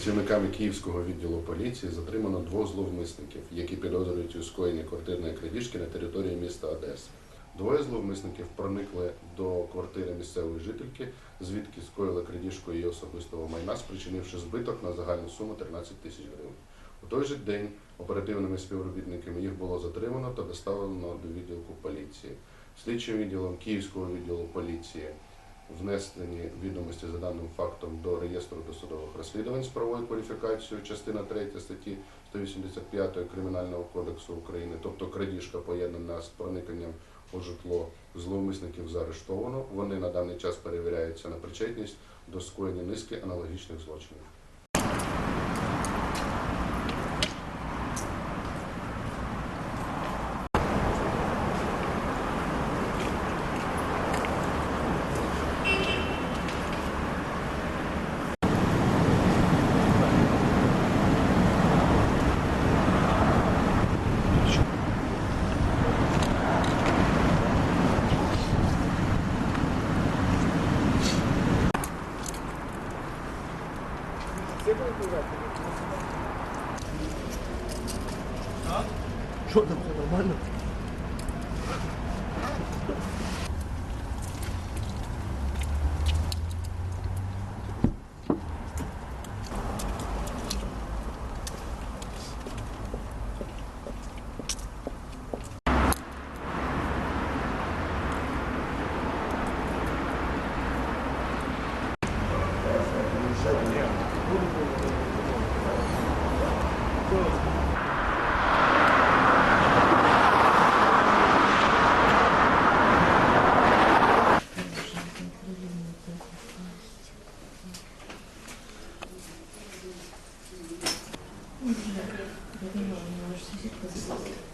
Працівниками Київського відділу поліції затримано двох зловмисників, які підозрюють у скоєнні квартирної крадіжки на території міста Одеси. Двоє зловмисників проникли до квартири місцевої жительки, звідки скоїли крадіжку її особистого майна, спричинивши збиток на загальну суму 13 тисяч гривень. У той же день оперативними співробітниками їх було затримано та доставлено до відділку поліції. Слідчим відділом Київського відділу поліції внесені відомості за даним фактом до реєстру досудових розслідувань з правою кваліфікацією, частина 3 статті 185 Кримінального кодексу України, тобто крадіжка поєднана з проникненням у житло зловмисників заарештовано. Вони на даний час перевіряються на причетність до скоєння низки аналогічних злочинів. Що там все нормально?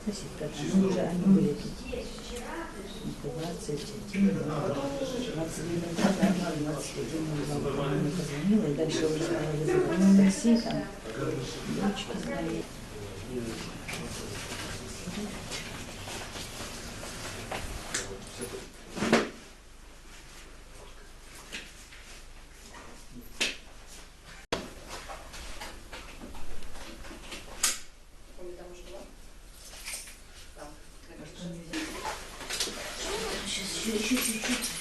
Соседка, они уже, они были тут. 21, 21, 21, по-моему, позвонила, и дальше уже там, звонили. Şu, şu, şu, şu.